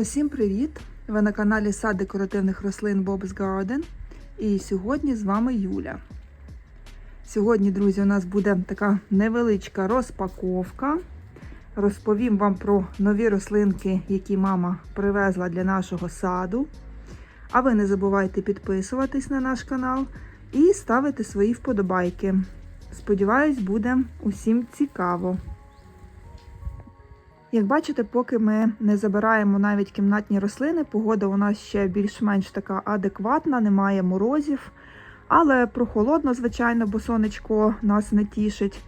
Усім привіт! Ви на каналі Сад декоративних рослин Bob's Garden. І сьогодні з вами Юля. Сьогодні, друзі, у нас буде така невеличка розпаковка. Розповім вам про нові рослинки, які мама привезла для нашого саду. А ви не забувайте підписуватись на наш канал і ставити свої вподобайки. Сподіваюсь, буде усім цікаво. Як бачите, поки ми не забираємо навіть кімнатні рослини, погода у нас ще більш-менш така адекватна, немає морозів, але прохолодно, звичайно, бо сонечко нас не тішить.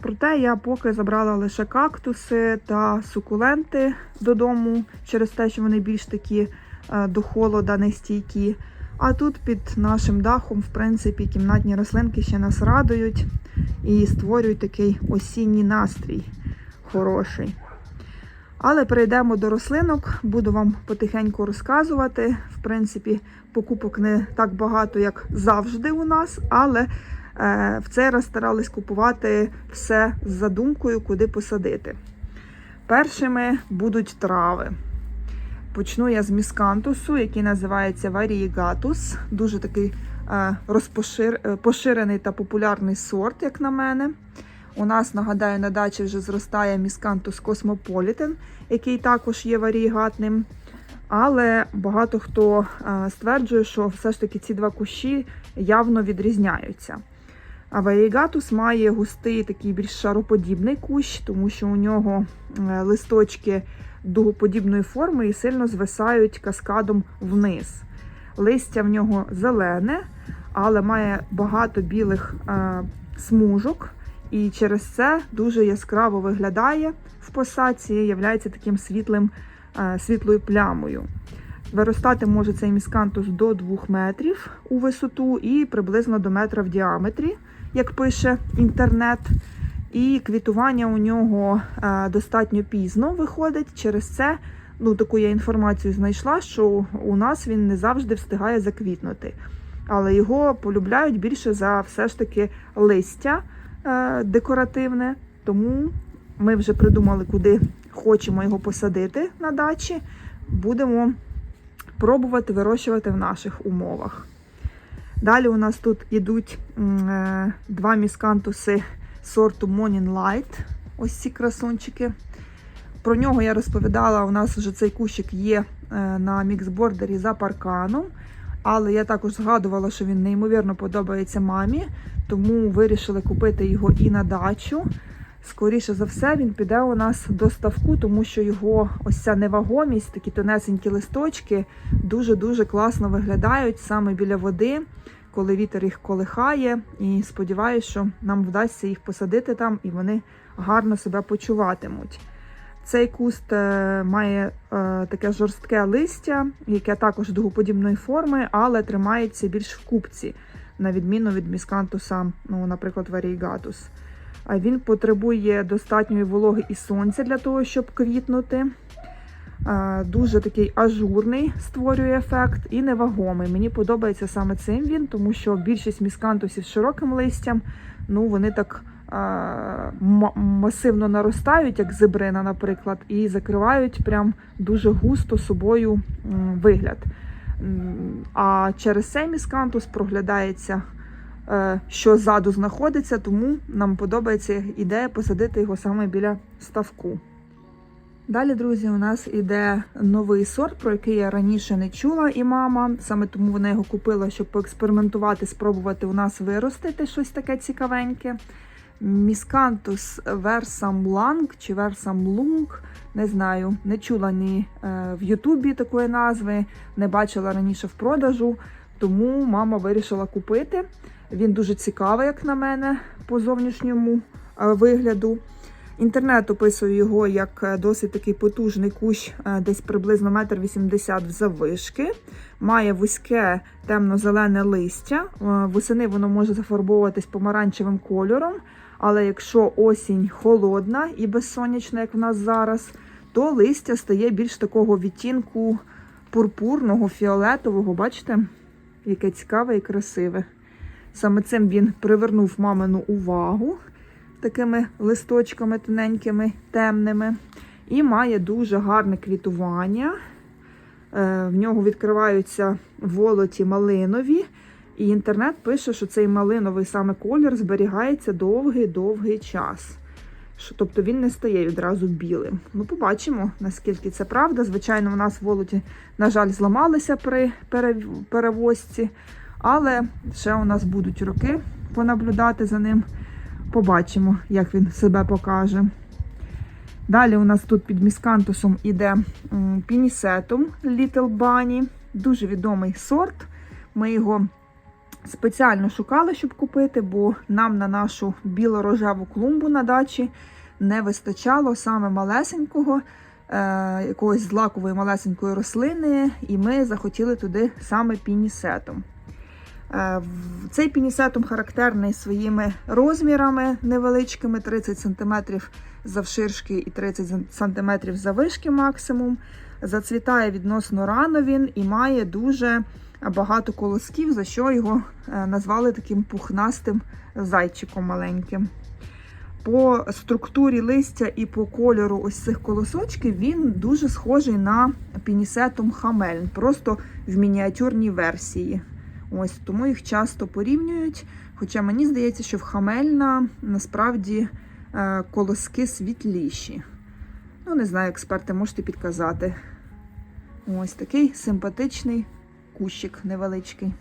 Проте я поки забрала лише кактуси та сукуленти додому через те, що вони більш такі е, до холода нестійкі. А тут під нашим дахом, в принципі, кімнатні рослинки ще нас радують і створюють такий осінній настрій хороший. Але перейдемо до рослинок, буду вам потихеньку розказувати. В принципі, покупок не так багато, як завжди у нас, але е, в цей раз старались купувати все з задумкою, куди посадити. Першими будуть трави. Почну я з міскантусу, який називається Variegatus. Дуже такий е, розпошир... е, та популярний сорт, як на мене. У нас, нагадаю, на дачі вже зростає міскантус Cosmopolitan, який також є варігатним. Але багато хто е, стверджує, що все ж таки ці два кущі явно відрізняються. А варігатус має густий такий більш шароподібний кущ, тому що у нього е, листочки дугоподібної форми і сильно звисають каскадом вниз. Листя в нього зелене, але має багато білих е, смужок. І через це дуже яскраво виглядає в посадці, являється таким світлим, е, світлою плямою. Виростати може цей міскантус до 2 метрів у висоту і приблизно до метра в діаметрі, як пише інтернет. І квітування у нього е, достатньо пізно виходить. Через це ну, таку я інформацію знайшла, що у нас він не завжди встигає заквітнути. Але його полюбляють більше за все ж таки листя декоративне. Тому ми вже придумали, куди хочемо його посадити на дачі. Будемо пробувати вирощувати в наших умовах. Далі у нас тут йдуть е, два міскантуси сорту Morning Light. Ось ці красунчики. Про нього я розповідала, у нас вже цей кущик є е, на міксбордері за парканом. Але я також згадувала, що він неймовірно подобається мамі, тому вирішили купити його і на дачу. Скоріше за все, він піде у нас до ставку, тому що його ось ця невагомість, такі тонесенькі листочки, дуже-дуже класно виглядають саме біля води, коли вітер їх колихає. І сподіваюся, що нам вдасться їх посадити там і вони гарно себе почуватимуть. Цей куст е, має е, таке жорстке листя, яке також дугоподібної форми, але тримається більш в купці, на відміну від міскантуса, ну, наприклад, варігатус. Він потребує достатньої вологи і сонця для того, щоб квітнути. Дуже такий ажурний створює ефект і невагомий. Мені подобається саме цим він, тому що більшість міскантусів з широким листям, ну вони так масивно наростають, як зебрина, наприклад, і закривають прям дуже густо собою вигляд. А через цей міскантус проглядається, е, що ззаду знаходиться, тому нам подобається ідея посадити його саме біля ставку. Далі, друзі, у нас іде новий сорт, про який я раніше не чула, і мама. Саме тому вона його купила, щоб поекспериментувати, спробувати у нас виростити щось таке цікавеньке. Міскантус Версамланг чи Версамлунг, не знаю, не чула ні е, в Ютубі такої назви, не бачила раніше в продажу, тому мама вирішила купити. Він дуже цікавий, як на мене, по зовнішньому е, вигляду. Інтернет описує його як е, досить такий потужний кущ, десь приблизно 1,80 м заввишки. Має вузьке темно-зелене листя. Восени воно може зафарбовуватись помаранчевим кольором. Але якщо осінь холодна і безсонячна, як в нас зараз, то листя стає більш такого відтінку пурпурного, фіолетового, бачите, яке цікаве і красиве. Саме цим він привернув мамину увагу такими листочками тоненькими, темними. І має дуже гарне квітування. Е, В нього відкриваються волоті малинові, і інтернет пише, що цей малиновий саме колір зберігається довгий-довгий час. Що, тобто він не стає відразу білим. Ну, побачимо, наскільки це правда. Звичайно, у нас волоті, на жаль, зламалися при перевозці, але ще у нас будуть роки понаблюдати за ним. Побачимо, як він себе покаже. Далі у нас тут під міскантусом іде пінісетум Little Bunny. Дуже відомий сорт. Ми його спеціально шукали, щоб купити, бо нам на нашу біло-рожеву клумбу на дачі не вистачало саме малесенького, е, якоїсь злакової малесенької рослини, і ми захотіли туди саме пінісетум. Е, Цей пінісетум характерний своїми розмірами невеличкими 30 см завширшки і 30 см завишки максимум. Зацвітає відносно рано він і має дуже багато колосків, за що його е, назвали таким пухнастим зайчиком маленьким. По структурі листя і по кольору ось цих колосочків він дуже схожий на пінісетум хамельн, просто в мініатюрній версії. Ось тому їх часто порівнюють. Хоча мені здається, що в хамельна насправді е, колоски світліші. Ну, не знаю, експерти, можете підказати. Ось такий симпатичний кущик невеличкий.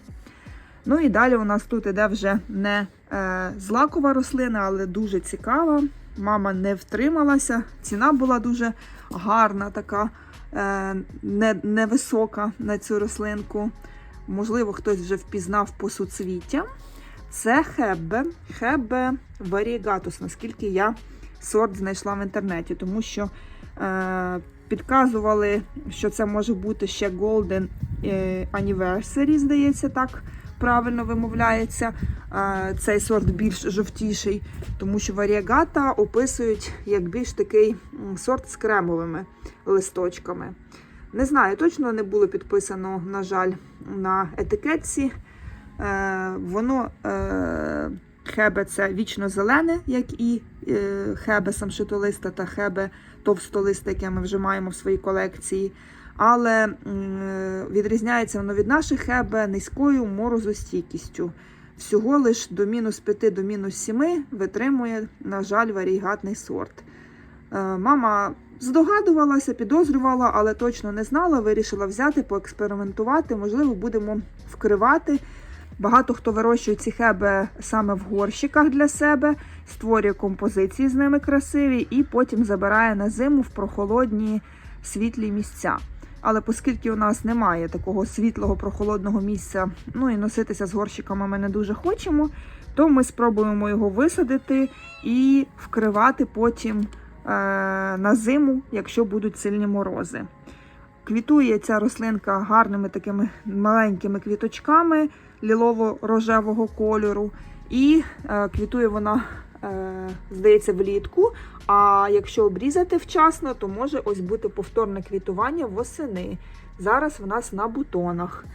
Ну і далі у нас тут іде вже не е, злакова рослина, але дуже цікава. Мама не втрималася. Ціна була дуже гарна, така е, не, невисока на цю рослинку. Можливо, хтось вже впізнав по суцвіттям. Це хебе, хебе variegatus, наскільки я сорт знайшла в інтернеті, тому що е, підказували, що це може бути ще Golden е, Anniversary, здається, так правильно вимовляється. Е, цей сорт більш жовтіший, тому що варіагата описують як більш такий сорт з кремовими листочками. Не знаю, точно не було підписано, на жаль, на етикетці. Е, воно хебе це вічно зелене, як і хебе самшитолиста та хебе товстолиста, яке ми вже маємо в своїй колекції. Але відрізняється воно від наших хебе низькою морозостійкістю. Всього лиш до мінус 5 до мінус 7 витримує, на жаль, варігатний сорт. Е, Мама здогадувалася, підозрювала, але точно не знала. Вирішила взяти, поекспериментувати. Можливо, будемо вкривати. Багато хто вирощує ці хеби саме в горщиках для себе, створює композиції з ними красиві і потім забирає на зиму в прохолодні світлі місця. Але оскільки у нас немає такого світлого прохолодного місця, ну і носитися з горщиками ми не дуже хочемо, то ми спробуємо його висадити і вкривати потім е, на зиму, якщо будуть сильні морози. Квітує ця рослинка гарними такими маленькими квіточками лілово-рожевого кольору. І е, квітує вона, е, здається, влітку. А якщо обрізати вчасно, то може ось бути повторне квітування восени. Зараз в нас на бутонах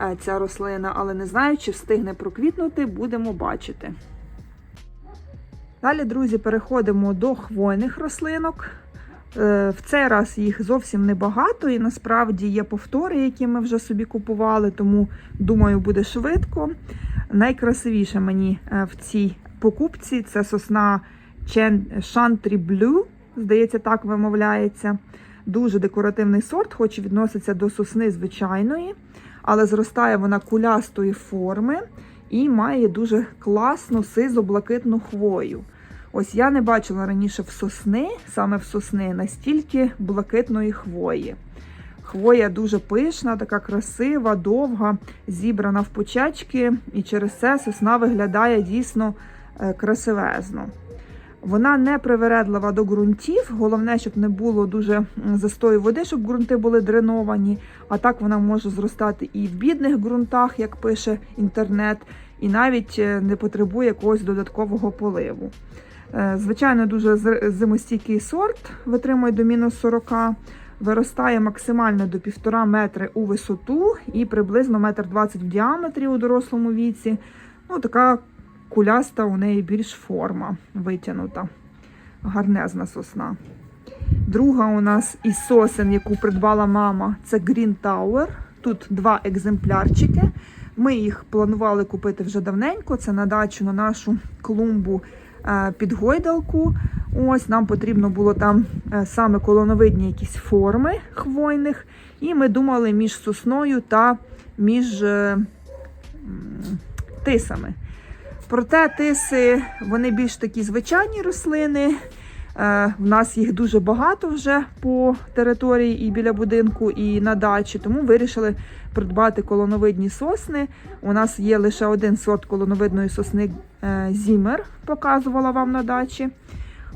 е, ця рослина, але не знаю, чи встигне проквітнути, будемо бачити. Далі, друзі, переходимо до хвойних рослинок. Е, В цей раз їх зовсім небагато, і насправді є повтори, які ми вже собі купували, тому думаю, буде швидко. Найкрасивіше мені е, в цій покупці це сосна Chantry Blue, здається, так вимовляється. Дуже декоративний сорт, хоч і відноситься до сосни звичайної, але зростає вона кулястої форми і має дуже класну сизо-блакитну хвою. Ось я не бачила раніше в сосни, саме в сосни, настільки блакитної хвої. Хвоя дуже пишна, така красива, довга, зібрана в почечки, і через це сосна виглядає дійсно е, красивезно. Вона не привередлива до ґрунтів. Головне, щоб не було дуже застою води, щоб ґрунти були дреновані. А так вона може зростати і в бідних ґрунтах, як пише інтернет, і навіть е, не потребує якогось додаткового поливу. Е, Звичайно, дуже зимостійкий сорт, витримує до мінус 40, виростає максимально до 1,5 метри у висоту і приблизно 1,20 м в діаметрі у дорослому віці. Ну, така куляста у неї більш форма витягнута, гарнезна сосна. Друга у нас із сосен, яку придбала мама, це Green Tower. Тут два екземплярчики. Ми їх планували купити вже давненько. Це на дачу на нашу клумбу під гойдалку. Ось нам потрібно було там е, саме колоновидні якісь форми хвойних. І ми думали між сосною та між е, тисами. Проте тиси вони більш такі звичайні рослини. Е, В нас їх дуже багато вже по території і біля будинку, і на дачі, тому вирішили придбати колоновидні сосни. У нас є лише один сорт колоновидної сосни е, Зімер, показувала вам на дачі.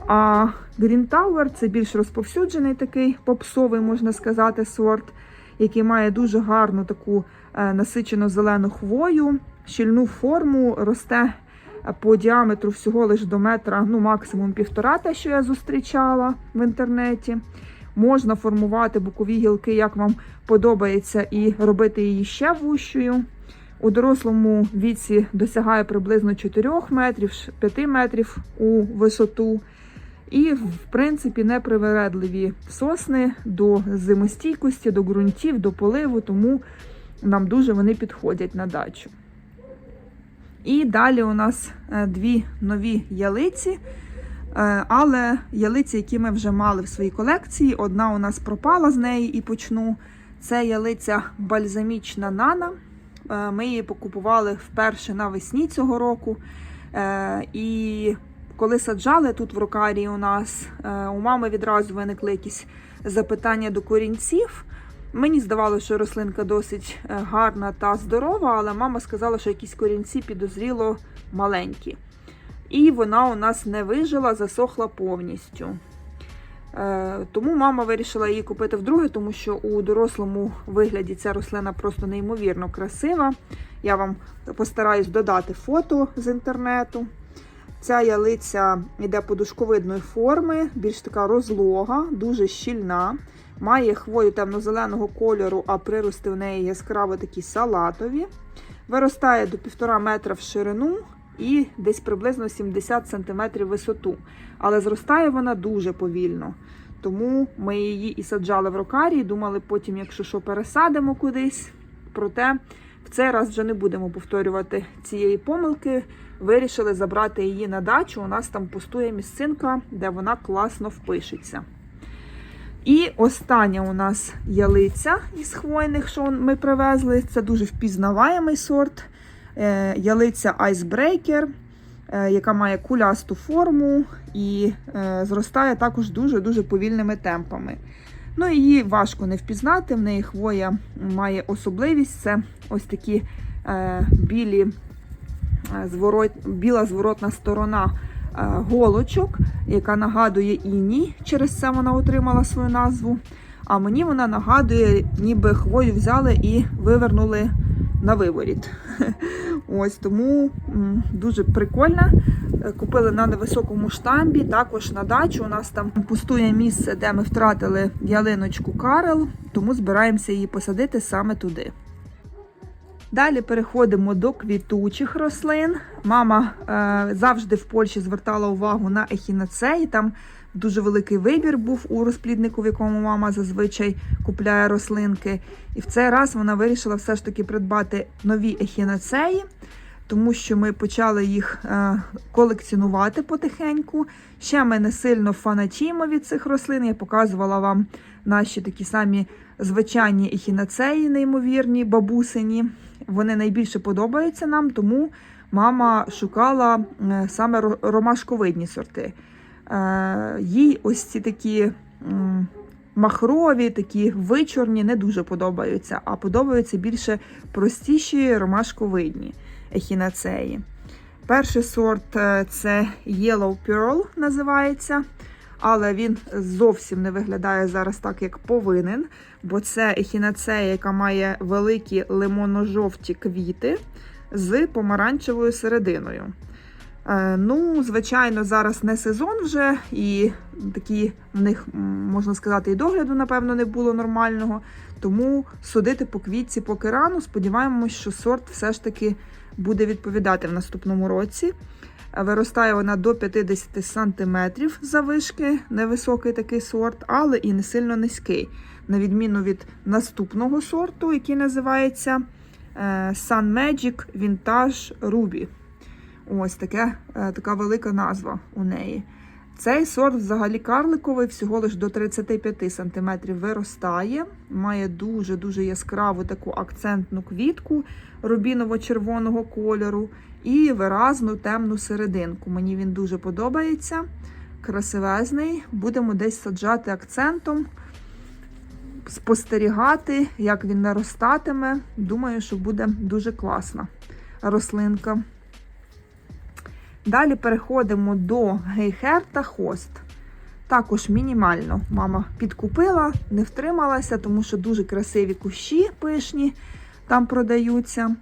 А Green Tower це більш розповсюджений такий попсовий, можна сказати, сорт, який має дуже гарну таку е, насичену зелену хвою, щільну форму, росте по діаметру всього лиш до метра, ну максимум півтора, те, що я зустрічала в інтернеті. Можна формувати бокові гілки, як вам подобається, і робити її ще вущою. У дорослому віці досягає приблизно 4 метрів, 5 метрів у висоту. І, в принципі, непривередливі сосни до зимостійкості, до ґрунтів, до поливу, тому нам дуже вони підходять на дачу. І далі у нас е, дві нові ялиці, Е, але ялиці, які ми вже мали в своїй колекції. Одна у нас пропала з неї і почну. Це ялиця бальзамічна нана. Е, Ми її покупували вперше навесні цього року. І коли саджали тут в рокарії у нас, у мами відразу виникли якісь запитання до корінців. Мені здавалося, що рослинка досить е, гарна та здорова, але мама сказала, що якісь корінці підозріло маленькі. І вона у нас не вижила, засохла повністю. Е, Тому мама вирішила її купити вдруге, тому що у дорослому вигляді ця рослина просто неймовірно красива. Я вам постараюсь додати фото з інтернету. Ця ялиця йде подушковидної форми, більш така розлога, дуже щільна. Має хвою темно-зеленого кольору, а прирости в неї яскраво такі салатові. Виростає до 1,5 метра в ширину і десь приблизно 70 см висоту. Але зростає вона дуже повільно. Тому ми її і саджали в рокарії, думали потім, якщо що, пересадимо кудись. Проте в цей раз вже не будемо повторювати цієї помилки. Вирішили забрати її на дачу. У нас там пустує місцинка, де вона класно впишеться. І остання у нас ялиця із хвойних, що ми привезли. Це дуже впізнаваємий сорт. Е, Ялиця Icebreaker, е, яка має кулясту форму і е, зростає також дуже-дуже повільними темпами. Ну, її важко не впізнати. В неї хвоя має особливість. Це ось такі білі, зворот, біла зворотна сторона голочок, яка нагадує іній. Через це вона отримала свою назву. А мені вона нагадує, ніби хвою взяли і вивернули на виворіт. Ось тому дуже прикольна. Е, Купили на невисокому штамбі, також на дачу. У нас там пустує місце, де ми втратили ялиночку Карел, тому збираємося її посадити саме туди. Далі переходимо до квітучих рослин. Мама е, завжди в Польщі звертала увагу на ехінацеї. Там дуже великий вибір був у розпліднику, в якому мама зазвичай купляє рослинки. І в цей раз вона вирішила все ж таки придбати нові ехінацеї, тому що ми почали їх е, колекціонувати потихеньку. Ще ми не сильно фанатіємо від цих рослин. Я показувала вам наші такі самі звичайні ехінацеї, неймовірні, бабусині. Вони найбільше подобаються нам, тому мама шукала е, саме ромашковидні сорти. Е, Їй ось ці такі махрові, такі вичорні не дуже подобаються, а подобаються більше простіші ромашковидні ехінацеї. Перший сорт е, це Yellow Pearl називається, але він зовсім не виглядає зараз так, як повинен, бо це ехінацея, яка має великі лимонно-жовті квіти з помаранчевою серединою. Е, Ну, звичайно, зараз не сезон вже, і такі в них, можна сказати, і догляду, напевно, не було нормального. Тому судити по квітці поки рано. Сподіваємось, що сорт все ж таки буде відповідати в наступному році. Виростає вона до 50 см завишки, невисокий такий сорт, але і не сильно низький. На відміну від наступного сорту, який називається е, Sun Magic Vintage Ruby. Ось таке, е, така велика назва у неї. Цей сорт взагалі карликовий, всього лиш до 35 см виростає. Має дуже-дуже яскраву таку акцентну квітку рубіново-червоного кольору і виразну темну серединку. Мені він дуже подобається. Красивезний. Будемо десь саджати акцентом, спостерігати, як він наростатиме. Думаю, що буде дуже класна рослинка. Далі переходимо до гейхер та хост. Також мінімально мама підкупила, не втрималася, тому що дуже красиві кущі пишні там продаються.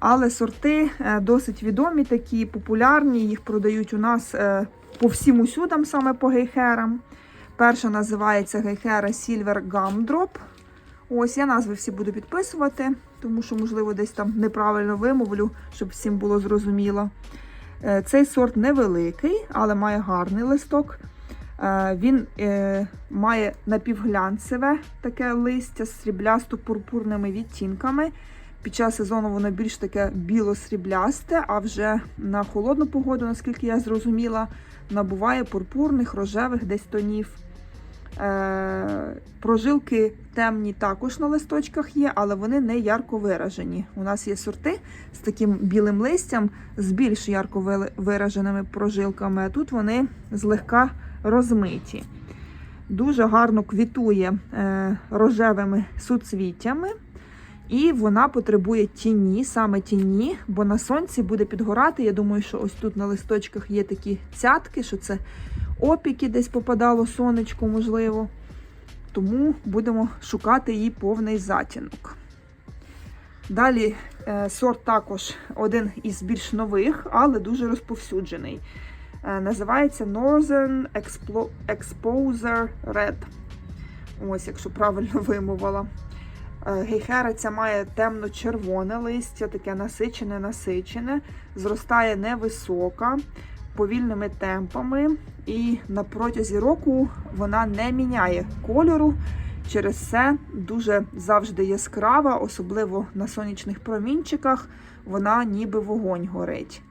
Але сорти е, досить відомі, такі популярні, їх продають у нас е, по всім усюдам, саме по гейхерам. Перша називається гейхера Silver Gumdrop. Ось я назви всі буду підписувати, тому що, можливо, десь там неправильно вимовлю, щоб всім було зрозуміло. Е, Цей сорт невеликий, але має гарний листок. Він має напівглянцеве таке листя з сріблясто-пурпурними відтінками. Під час сезону воно більш таке біло-сріблясте, а вже на холодну погоду, наскільки я зрозуміла, набуває пурпурних, рожевих десь тонів. Е, прожилки темні також на листочках є, але вони не ярко виражені. У нас є сорти з таким білим листям, з більш ярко вираженими прожилками, а тут вони злегка розмиті. Дуже гарно квітує е, рожевими суцвіттями. І вона потребує тіні, саме тіні, бо на сонці буде підгорати. Я думаю, що ось тут на листочках є такі цятки, що це опіки десь попадало сонечко, можливо. Тому будемо шукати її повний затінок. Далі е, сорт також один із більш нових, але дуже розповсюджений. Е, називається Northern Exposer Red. Ось, якщо правильно вимовила. Е, Гейхера ця має темно-червоне листя, таке насичене-насичене, зростає невисока, повільними темпами, і на протязі року вона не міняє кольору. Через це дуже завжди яскрава, особливо на сонячних промінчиках, вона ніби вогонь горить.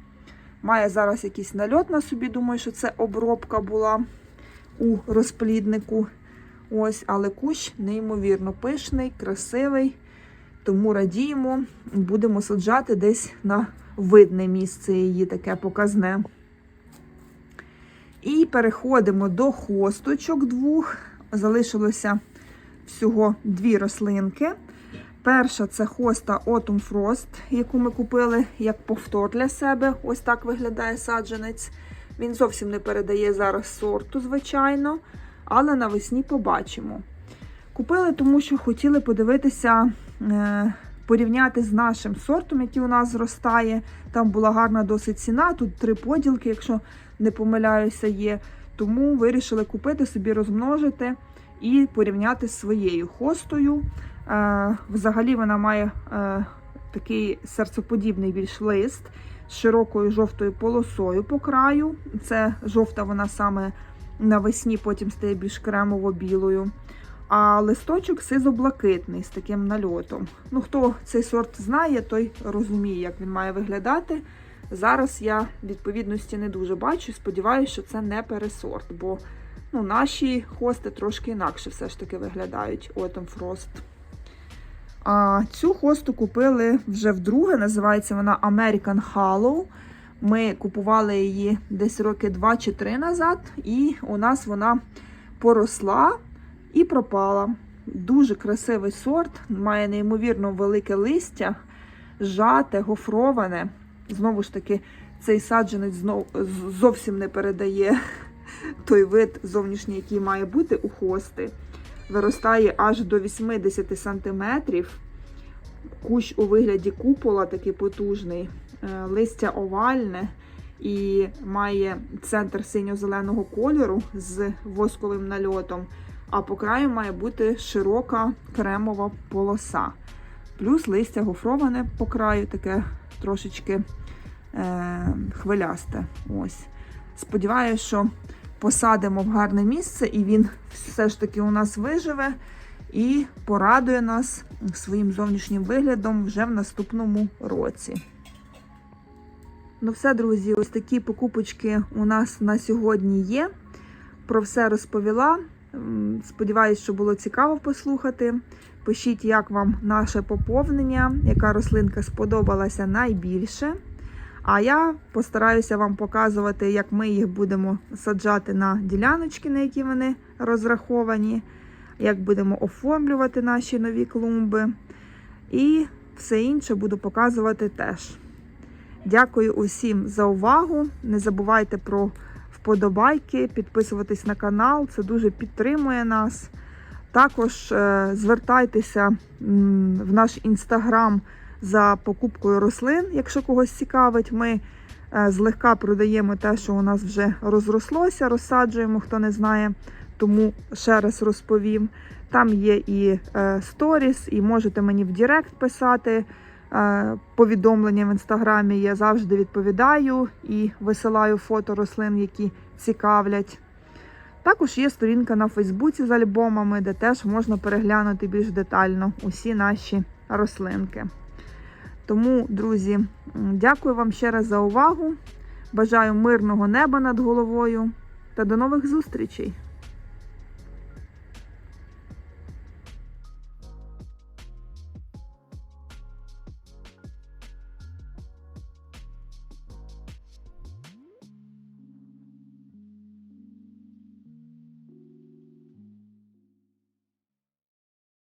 Має зараз якийсь нальот на собі, думаю, що це обробка була у розпліднику. Ось, але кущ неймовірно пишний, красивий. Тому радіємо, будемо саджати десь на видне місце її таке показне. І переходимо до хосточок двох. Залишилося всього дві рослинки. Перша це хоста Autumn Frost, яку ми купили як повтор для себе. Ось так виглядає саджанець. Він зовсім не передає зараз сорту, звичайно, але навесні побачимо. Купили, тому що хотіли подивитися, е, порівняти з нашим сортом, який у нас зростає. Там була гарна досить ціна, тут три поділки, якщо не помиляюся, є. Тому вирішили купити собі, розмножити і порівняти з своєю хостою. Е, Взагалі вона має е, такий серцеподібний більш лист з широкою жовтою полосою по краю. Це жовта вона саме навесні, потім стає більш кремово-білою. А листочок сизо-блакитний з таким нальотом. Ну, хто цей сорт знає, той розуміє, як він має виглядати. Зараз я відповідності не дуже бачу. Сподіваюся, що це не пересорт, бо ну, наші хости трошки інакше все ж таки виглядають Autumn Frost. А цю хосту купили вже вдруге, називається вона American Hollow. Ми купували її десь роки 2 чи 3 назад, і у нас вона поросла і пропала. Дуже красивий сорт, має неймовірно велике листя, жате, гофроване. Знову ж таки, цей саджанець знов, зовсім не передає той вид зовнішній, який має бути у хости. Виростає аж до 80 сантиметрів. Кущ у вигляді купола такий потужний, листя овальне і має центр синьо-зеленого кольору з восковим нальотом, а по краю має бути широка кремова полоса. Плюс листя гофроване по краю, таке трошечки е, хвилясте. Ось. Сподіваюсь, що посадимо в гарне місце, і він все ж таки у нас виживе і порадує нас своїм зовнішнім виглядом вже в наступному році. Ну, все, друзі, ось такі покупочки у нас на сьогодні є. Про все розповіла. Сподіваюсь, що було цікаво послухати. Пишіть, як вам наше поповнення, яка рослинка сподобалася найбільше. А я постараюся вам показувати, як ми їх будемо саджати на діляночки, на які вони розраховані, як будемо оформлювати наші нові клумби. І все інше буду показувати теж. Дякую усім за увагу. Не забувайте про вподобайки, підписуватись на канал, це дуже підтримує нас. Також е, звертайтеся в наш інстаграм за покупкою рослин, якщо когось цікавить. Ми е, злегка продаємо те, що у нас вже розрослося, розсаджуємо, хто не знає, тому ще раз розповім. Там є і е, сторіс, і можете мені в Директ писати повідомлення в інстаграмі. Я завжди відповідаю і висилаю фото рослин, які цікавлять. Також є сторінка на Фейсбуці з альбомами, де теж можна переглянути більш детально усі наші рослинки. Тому, друзі, дякую вам ще раз за увагу. Бажаю мирного неба над головою та до нових зустрічей!